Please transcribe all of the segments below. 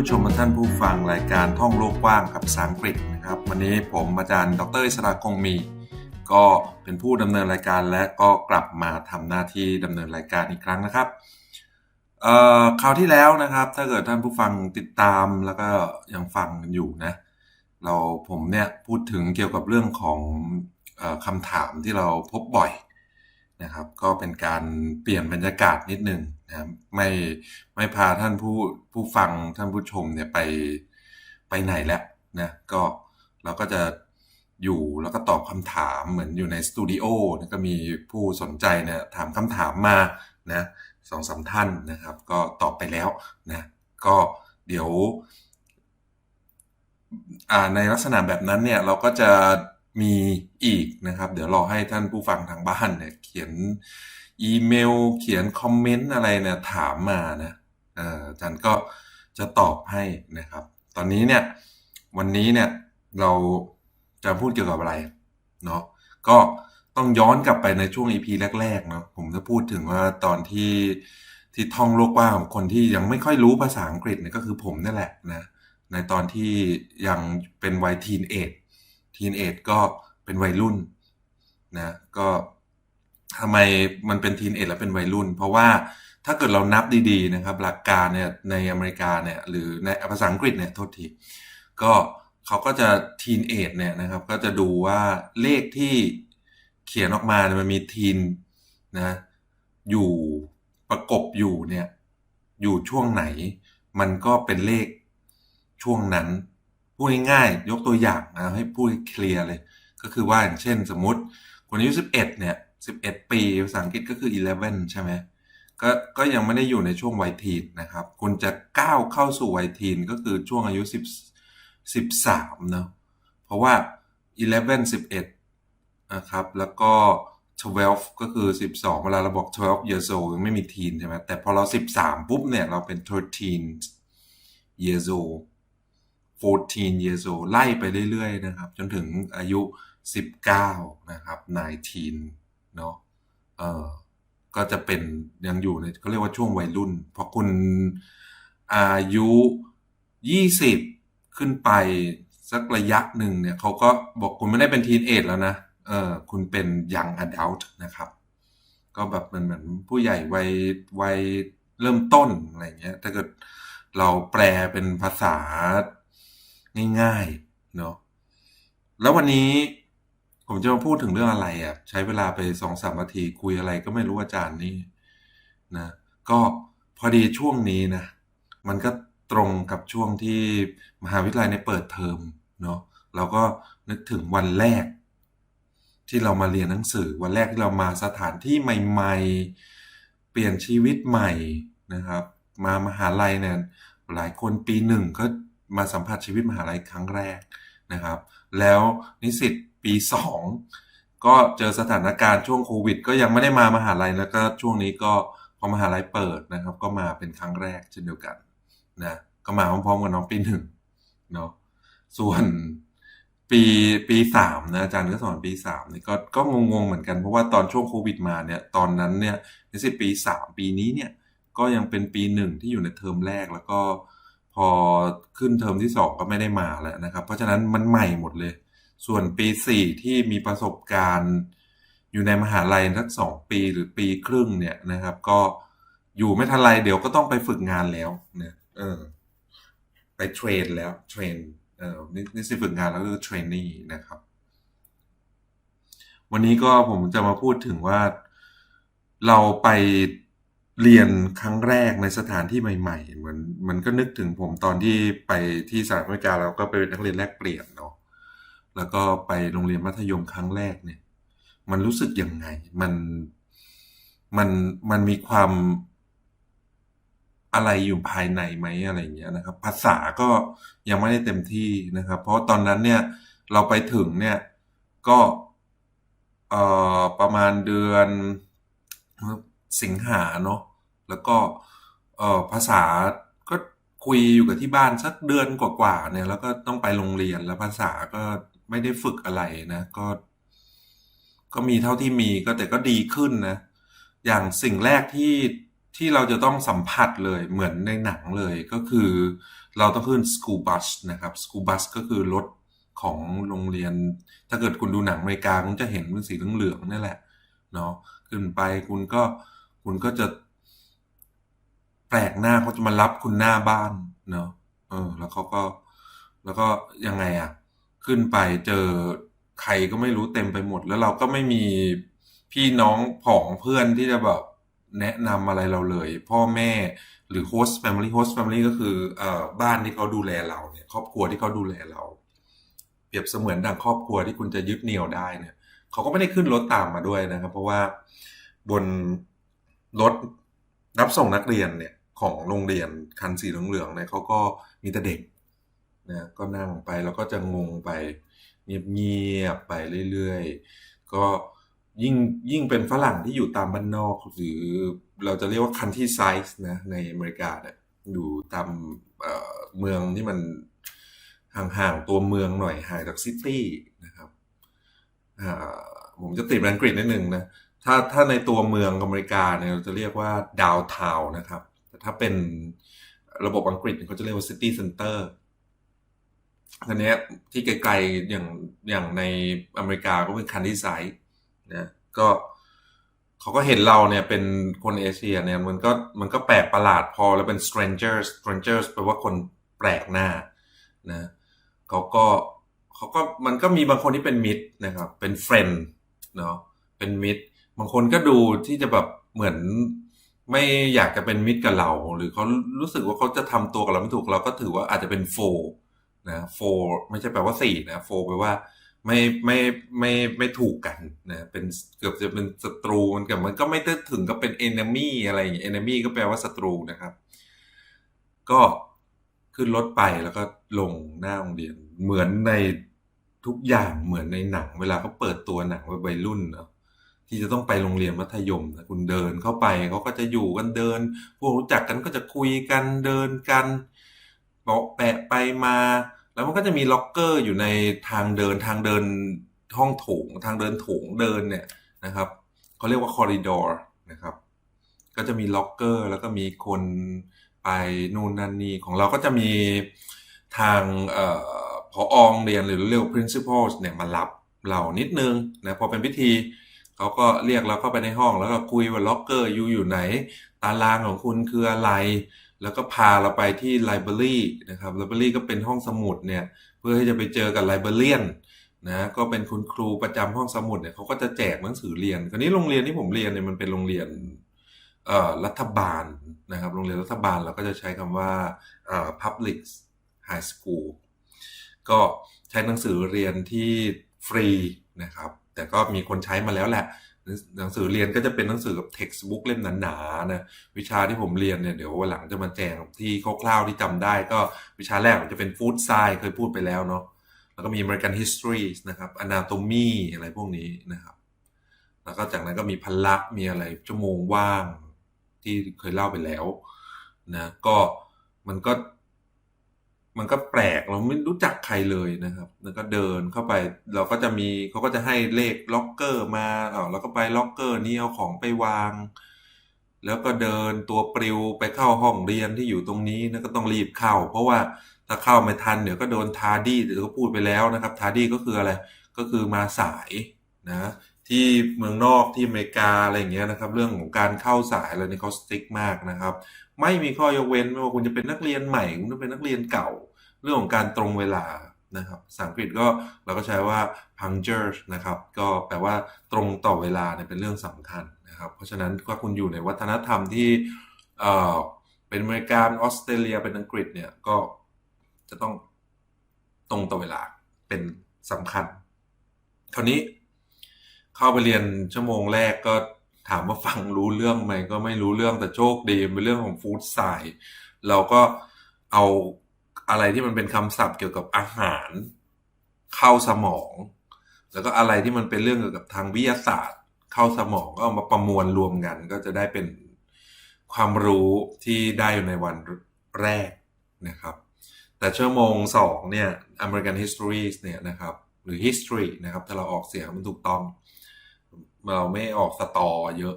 ผู้ชมและท่านผู้ฟังรายการท่องโลกกว้างกับภาษาอังกฤษนะครับ วันนี้ผมอาจารย์ดรอิสระคงมี ก็เป็นผู้ดำเนินรายการและก็กลับมาทำหน้าที่ดำเนินรายการอีกครั้งนะครับเอ่อคราวที่แล้วนะครับ ถ้าเกิดท่านผู้ฟังติดตามแล้วก็ยังฟังกันอยู่นะเราผมเนี่ยพูดถึงเกี่ยวกับเรื่องของออคำถามที่เราพบบ่อยนะครับ ก็เป็นการเปลี่ยนบรรยากาศนิดนึง นะครับไม่ไม่พาท่านผู้ผู้ฟังท่านผู้ชมเนี่ยไปไปไหนแล้วนะก็เราก็จะอยู่แล้วก็ตอบคำถามเหมือนอยู่ในสตูดิโอนะก็มีผู้สนใจเนี่ยถามคำถามมานะสองสามท่านนะครับ ก็ตอบไปแล้วนะก็เดี๋ยวในลักษณะแบบนั้นเนี่ยเราก็จะมีอีกนะครับ เดี๋ยวรอให้ท่านผู้ฟังทางบ้านเนี่ยเขียน อีเมลเขียนคอมเมนต์อะไรเนี่ยถามมานะอาจารย์ก็จะตอบให้นะครับ ตอนนี้เนี่ยวันนี้เนี่ยเราจะพูดเกี่ยวกับอะไรเนาะก็ต้องย้อนกลับไปในช่วง EP แรกๆเนาะผมจะพูดถึงว่าตอนที่ที่ท่องโลกกว้างของคนที่ยังไม่ค่อยรู้ภาษาอังกฤษเนี่ยก็คือผมนั่นแหละนะในตอนที่ยังเป็นวัยทีนเอจทีนเอจก็เป็นวัยรุ่นนะก็ ทำไมมันเป็นทีนเอจแล้วเป็นวัยรุ่น เพราะว่าถ้าเกิดเรานับดีๆนะครับ หลักการเนี่ยในอเมริกาเนี่ยหรือในภาษาอังกฤษเนี่ยโทษทีก็เขาก็จะทีนเอจเนี่ยนะครับ ก็จะดูว่าเลขที่เขียนออกมาเนี่ยมันมีทีนนะอยู่ประกบอยู่เนี่ยอยู่ช่วงไหน มันก็เป็นเลขช่วงนั้นพูดง่ายๆยกตัวอย่างนะให้พูดเคลียร์เลย ก็คือว่าอย่างเช่นสมมติคนอายุ11เนี่ย 11 ปีภาษาอังกฤษก็คือ 11 ใช่ไหมก็ก็ยังไม่ได้อยู่ในช่วงวัยทีนนะครับ คุณจะก้าวเข้าสู่วัยทีนก็คือช่วงอายุ 10 13เนาะเพราะว่า 11 11 นะครับ แล้วก็ 12 ก็คือ 12 เวลาเราบอก 12 years old ยังไม่มีทีนใช่ไหมแต่พอเรา 13 ปุ๊บเนี่ย เราเป็น 13 years old 14 years old ไล่ไปเรื่อยๆ นะครับ จนถึงอายุ 19 นะครับ 19 เนาะเออก็จะเป็นยังอยู่ในเขาเรียกว่าช่วงวัยรุ่น พอคุณอายุ 20 ขึ้นไปสักระยะหนึ่งเนี่ยเขาก็บอกคุณไม่ได้เป็นทีนเอจแล้วนะเออคุณเป็นยังอดัลต์นะครับ ก็แบบมันเหมือนผู้ใหญ่วัยวัยเริ่มต้นอะไรเงี้ยถ้าเกิดเราแปลเป็นภาษาง่ายๆเนาะแล้ววันนี้ ผมจะมาพูดถึงเรื่องอะไรอะใช้เวลาไปสองสามนาทีคุยอะไรก็ไม่รู้อาจารย์นี่นะก็พอดีช่วงนี้นะ มันก็ตรงกับช่วงที่มหาวิทยาลัยในเปิดเทอมเนาะเราก็นึกถึงวันแรก ที่เรามาเรียนหนังสือวันแรกที่เรามาสถานที่ใหม่ๆ เปลี่ยนชีวิตใหม่นะครับ มามหาลัยเนี่ยหลายคนปีหนึ่งก็มาสัมผัสชีวิตมหาลัยครั้งแรกนะครับ แล้วนิสิต ปีสองก็เจอสถานการณ์ช่วงโควิด ก็ยังไม่ได้มามหาลัยแล้วก็ช่วงนี้ก็พอมหาลัยเปิดนะครับ ก็มาเป็นครั้งแรกเช่นเดียวกันนะก็มาพร้อมๆกับน้องปีหนึ่งเนาะส่วนปีปีสามนะอาจารย์ก็สอนปีสามนี่ก็ก็งงๆเหมือนกันเพราะว่าตอนช่วงโควิดมาเนี่ยตอนนั้นเนี่ยในสิปีสามปีนี้เนี่ยก็ยังเป็นปีหนึ่งที่อยู่ในเทอมแรกแล้วก็พอขึ้นเทอมที่สองก็ไม่ได้มาแล้วนะครับ เพราะฉะนั้นมันใหม่หมดเลย ส่วนปีสี่ที่มีประสบการณ์ อยู่ในมหาลัยสักสองปีหรือปีครึ่งเนี่ยนะครับ ก็อยู่ไม่ทันไรเดี๋ยวก็ต้องไปฝึกงานแล้วเนี่ยเออไปเทรนแล้วเทรนเอ่อนี่สิฝึกงานแล้วก็คือเทรนนี่นะครับ วันนี้ก็ผมจะมาพูดถึงว่าเราไปเรียนครั้งแรกในสถานที่ใหม่ๆเหมือนมันก็นึกถึงผมตอนที่ไปที่สหรัฐอเมริกาเราก็ไปเป็นนักเรียนแลกเปลี่ยนเนาะ แล้วก็ไปโรงเรียนมัธยมครั้งแรกเนี่ย มันรู้สึกยังไง มันมันมันมีความอะไรอยู่ภายในไหมอะไรเงี้ยนะครับ ภาษาก็ยังไม่ได้เต็มที่นะครับ เพราะตอนนั้นเนี่ยเราไปถึงเนี่ยก็เอ่อประมาณเดือนสิงหาเนาะแล้วก็เอ่อภาษาก็คุยอยู่กับที่บ้านสักเดือนกว่าๆเนี่ยแล้วก็ต้องไปโรงเรียนแล้วภาษาก็ ไม่ได้ฝึกอะไรนะ ก็ ก็มีเท่าที่มีก็แต่ก็ดีขึ้นนะ อย่างสิ่งแรกที่ที่เราจะต้องสัมผัสเลยเหมือนในหนังเลยก็คือเราต้องขึ้น school bus นะครับ school bus ก็คือรถของโรงเรียน ถ้าเกิดคุณดูหนังอเมริกาคุณจะเห็นเป็นสีเหลืองๆนี่แหละเนาะขึ้นไปคุณก็คุณก็จะแปลกหน้าเขาจะมารับคุณหน้าบ้านเนาะเออแล้วเขาก็แล้วก็ยังไงอะ ขึ้นไปเจอใครก็ไม่รู้เต็มไปหมด แล้วเราก็ไม่มีพี่น้องผองเพื่อนที่จะแบบแนะนำอะไรเราเลย พ่อแม่หรือ host family host family ก็คือเอ่อบ้านที่เขาดูแลเราเนี่ยครอบครัวที่เขาดูแลเรา เปรียบเสมือนดังครอบครัวที่คุณจะยึดเหนี่ยวได้เนี่ยเขาก็ไม่ได้ขึ้นรถตามมาด้วยนะครับ เพราะว่าบนรถรับส่งนักเรียนเนี่ยของโรงเรียนคันสีเหลืองๆเนี่ยเขาก็มีแต่เด็ก นะก็นั่งไปแล้วก็จะงงไปเงียบๆไปเรื่อยๆ ก็ยิ่งยิ่งเป็นฝรั่งที่อยู่ตามบ้านนอก หรือเราจะเรียกว่า country side นะในอเมริกาเนี่ยอยู่ตามเเมืองที่มันห่างๆ ตัวเมืองหน่อยห่างจากซิตี้นะครับผมจะติดอังกฤษนิดหนึ่งนะถ้าถ้าในตัวเมืองอเมริกาเนี่ยเราจะเรียกว่าดาวทาวนะครับ แต่ถ้าเป็นระบบอังกฤษเขาจะเรียกว่าซิตี้เซ็นเตอร์ ทีนี้ที่ไกลๆอย่างอย่างในอเมริกาก็เป็นคันที่ไซด์นะก็เขาก็เห็นเราเนี่ยเป็นคนเอเชียเนี่ยมันก็มันก็แปลกประหลาดพอแล้วเป็น strangers strangers แปลว่าคนแปลกหน้านะเขาก็เขาก็มันก็มีบางคนที่เป็นมิตรนะครับ เป็น friend เนาะเป็นมิตร บางคนก็ดูที่จะแบบเหมือนไม่อยากจะเป็นมิตรกับเรา หรือเขารู้สึกว่าเขาจะทำตัวกับเราไม่ถูกเราก็ถือว่าอาจจะเป็นโฟ นะโฟไม่ใช่แปลว่าสี่นะโฟแปลว่าไม่ไม่ไม่ไม่ถูกกันนะเป็นเกือบจะเป็นศัตรูมันกับมันก็ไม่ได้ถึงกับเป็น enemy อะไรอย่างเงี้ย enemy ก็แปลว่าศัตรูนะครับ ก็ขึ้นรถไปแล้วก็ลงหน้าโรงเรียน เหมือนในทุกอย่างเหมือนในหนัง เวลาเขาเปิดตัวหนังวัยรุ่นเนาะที่จะต้องไปโรงเรียนมัธยมนะคุณเดินเข้าไปเขาก็จะอยู่กันเดิน พวกรู้จักกันก็จะคุยกันเดินกันบอกแปะไปมา แล้วมันก็จะมีล็อกเกอร์อยู่ในทางเดินทางเดินห้องโถงทางเดินโถงเดินเนี่ยนะครับเขาเรียกว่าคอริดอร์นะครับ ก็จะมีล็อกเกอร์แล้วก็มีคนไปนู่นนั่นนี่ของเราก็จะมีทางออพออโรงเรียนหรือเรียก principal เนี่ยมารับเรานิดนึงนะพอเป็นพิธีเขาก็เรียกเราเข้าไปในห้องแล้วก็คุยว่าล็อกเกอร์อยู่อยู่ไหน ตารางของคุณคืออะไร แล้วก็พาเราไปที่ไลบรารีนะครับไลบรารีก็เป็นห้องสมุดเนี่ยเพื่อที่จะไปเจอกับไลบรารีนนะก็เป็นคุณครูประจำห้องสมุดเนี่ยเขาก็จะแจกหนังสือเรียนคราวนี้โรงเรียนที่ผมเรียนเนี่ยมันเป็นโรงเรียนเอ่อรัฐบาลนะครับโรงเรียนรัฐบาลเราก็จะใช้คำว่าเอ่อ public high school ก็ใช้หนังสือเรียนที่ฟรีนะครับ แต่ก็มีคนใช้มาแล้วแหละ หนังสือเรียนก็จะเป็นหนังสือกับ textbook เล่มหนาๆนะวิชาที่ผมเรียนเนี่ยเดี๋ยววันหลังจะมาแจงที่คร่าวๆที่จำได้ก็วิชาแรกจะเป็น food science เคยพูดไปแล้วเนาะแล้วก็มี American history นะครับ anatomy อะไรพวกนี้นะครับ แล้วก็จากนั้นก็มีพละมีอะไรชั่วโมงว่างที่เคยเล่าไปแล้วนะก็มันก็ มันก็แปลกเราไม่รู้จักใครเลยนะครับ แล้วก็เดินเข้าไป เราก็จะมีเขาก็จะให้เลขล็อกเกอร์มาเออแล้วก็ไปล็อกเกอร์นี้เอาของไปวาง แล้วก็เดินตัวปลิวไปเข้าห้องเรียนที่อยู่ตรงนี้นะก็ต้องรีบเข้า เพราะว่าถ้าเข้าไม่ทันเดี๋ยวก็โดนทาร์ดี้หรือก็พูดไปแล้วนะครับทาร์ดี้ก็คืออะไรก็คือมาสายนะที่เมืองนอกที่อเมริกาอะไรอย่างเงี้ยนะครับ เรื่องของการเข้าสายอะไรนี่เขาสติ๊กมากนะครับ ไม่มีข้อยกเว้นไม่ว่าคุณจะเป็นนักเรียนใหม่ คุณจะเป็นนักเรียนเก่า เรื่องของการตรงเวลานะครับภาษาอังกฤษก็เราก็ใช้ว่า punctual นะครับ ก็แปลว่าตรงต่อเวลาเนี่ยเป็นเรื่องสำคัญนะครับ เพราะฉะนั้นถ้าคุณอยู่ในวัฒนธรรมที่เอ่อเป็นอเมริกันออสเตรเลียเป็นอังกฤษเนี่ยก็จะต้องตรงต่อเวลาเป็นสำคัญคราวนี้เข้าไปเรียนชั่วโมงแรกก็ ถามว่าฟังรู้เรื่องไหมก็ไม่รู้เรื่องแต่โชคดีเป็นเรื่องของฟู้ดไซด์เราก็เอาอะไรที่มันเป็นคำศัพท์เกี่ยวกับอาหารเข้าสมอง แล้วก็อะไรที่มันเป็นเรื่องเกี่ยวกับทางวิทยาศาสตร์ เข้าสมองก็เอามาประมวลรวมกัน ก็จะได้เป็นความรู้ที่ได้อยู่ในวันแรกนะครับ แต่ชั่วโมงสองเนี่ย American History เนี่ยนะครับ หรือ History นะครับ ถ้าเราออกเสียงมันถูกต้อง เราไม่ออกสตอเยอะ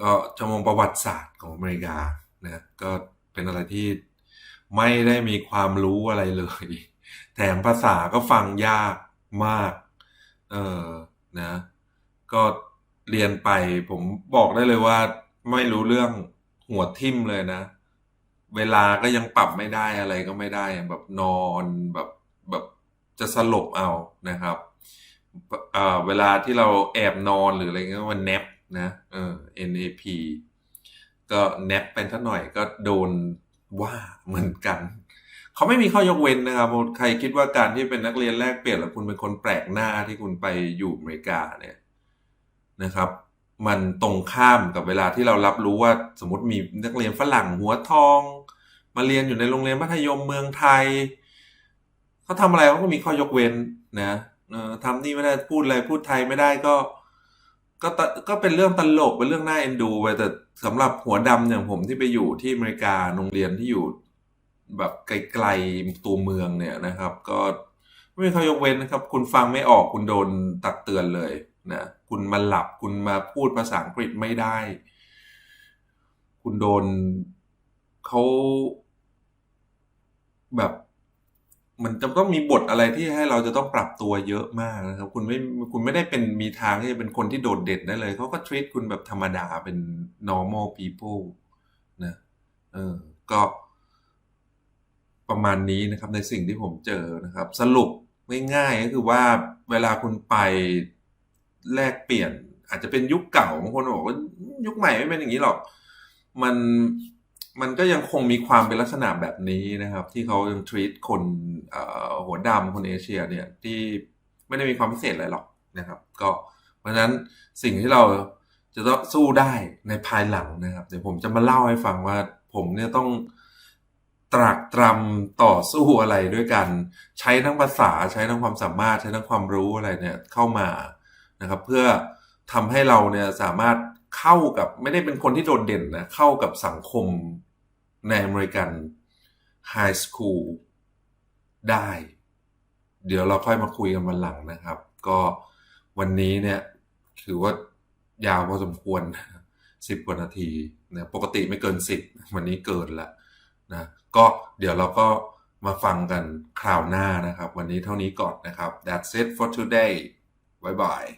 ก็ชั่วโมงประวัติศาสตร์ของอเมริกานะก็เป็นอะไรที่ไม่ได้มีความรู้อะไรเลย แถมภาษาก็ฟังยากมาก เออนะ ก็เรียนไปผมบอกได้เลยว่า ไม่รู้เรื่องหัวทิ่มเลยนะ เวลาก็ยังปรับไม่ได้อะไรก็ไม่ได้แบบนอนแบบแบบจะสลบเอานะครับ เอ่อเวลาที่เราแอบนอนหรืออะไรเงี้ยมันแนปนะเออ NAP ก็แนปไปสักหน่อยก็โดนว่าเหมือนกัน เขาไม่มีข้อยกเว้นนะครับ ใครคิดว่าการที่เป็นนักเรียนแลกเปลี่ยนแล้วคุณเป็นคนแปลกหน้าที่คุณไปอยู่อเมริกาเนี่ยนะครับ มันตรงข้ามกับเวลาที่เรารับรู้ว่าสมมติมีนักเรียนฝรั่งหัวทอง มาเรียนอยู่ในโรงเรียนมัธยมเมืองไทยเขาทำอะไรเขาก็มีข้อยกเว้นนะ เออทำนี่ไม่ได้พูดอะไรพูดไทยไม่ได้ก็ ก็ตก็เป็นเรื่องตลกเป็นเรื่องน่าเอ็นดูไปแต่สำหรับหัวดำอย่างผมที่ไปอยู่ที่อเมริกาโรงเรียนที่อยู่ แบบไกลๆตัวเมืองเนี่ยนะครับ ก็ไม่มีข้อยกเว้นนะครับ คุณฟังไม่ออกคุณโดนตักเตือนเลยนะคุณมาหลับคุณมาพูดภาษาอังกฤษไม่ได้ คุณโดนเขาแบบ มันจะต้องมีบทอะไรที่ให้เราจะต้องปรับตัวเยอะมากนะครับ คุณไม่คุณไม่ได้เป็นมีทางที่จะเป็นคนที่โดดเด่นได้เลยเขาก็ treat คุณแบบธรรมดาเป็น normal people นะเออก็ประมาณนี้นะครับในสิ่งที่ผมเจอนะครับ สรุปง่ายๆก็คือว่าเวลาคุณไปแลกเปลี่ยน อาจจะเป็นยุคเก่าบางคนบอกว่ายุคใหม่ไม่เป็นอย่างนี้หรอก มัน มันก็ยังคงมีความเป็นลักษณะแบบนี้นะครับ ที่เขายัง treat คนหัวดำคนเอเชียเนี่ยที่ไม่ได้มีความพิเศษอะไรหรอกนะครับ ก็เพราะนั้นสิ่งที่เราจะต้องสู้ได้ในภายหลังนะครับ เดี๋ยวผมจะมาเล่าให้ฟังว่าผมเนี่ยต้องตรากตรำต่อสู้อะไรด้วยกัน ใช้ทั้งภาษาใช้ทั้งความสามารถใช้ทั้งความรู้อะไรเนี่ยเข้ามานะครับ เพื่อทำให้เราเนี่ยสามารถ เข้ากับไม่ได้เป็นคนที่โดดเด่นนะ เข้ากับสังคมในอเมริกันไฮสคูลได้ เดี๋ยวเราค่อยมาคุยกันวันหลังนะครับ ก็วันนี้เนี่ยถือว่ายาวพอสมควรสิบกว่านาทีนะปกติไม่เกินสิบวันนี้เกินละนะก็เดี๋ยวเราก็มาฟังกันคราวหน้านะครับ วันนี้เท่านี้ก่อนนะครับ That's it for today bye bye